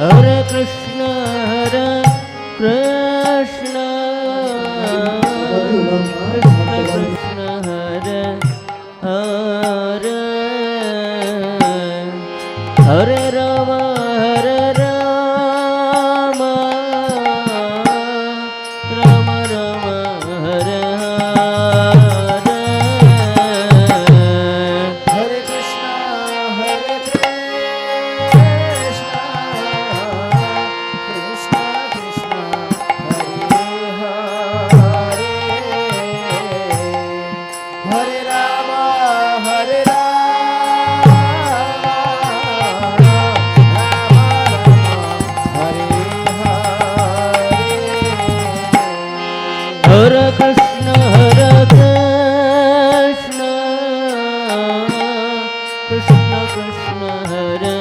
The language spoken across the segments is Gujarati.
હરે કૃષ્ણ હરે કૃષ્ણ કૃષ્ણ કૃષ્ણ હરે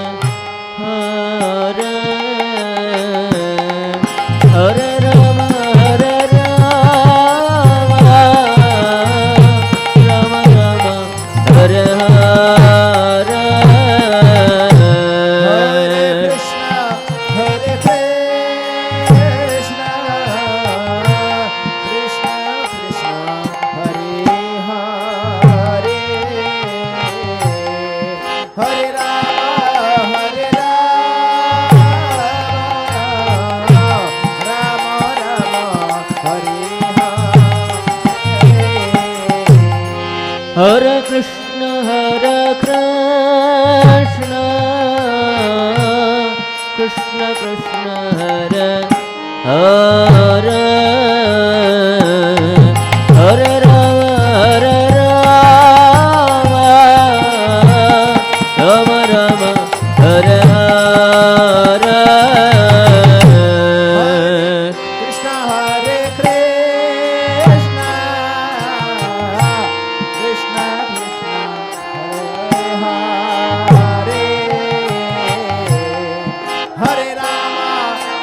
કૃષ્ણ કૃષ્ણ હર હર.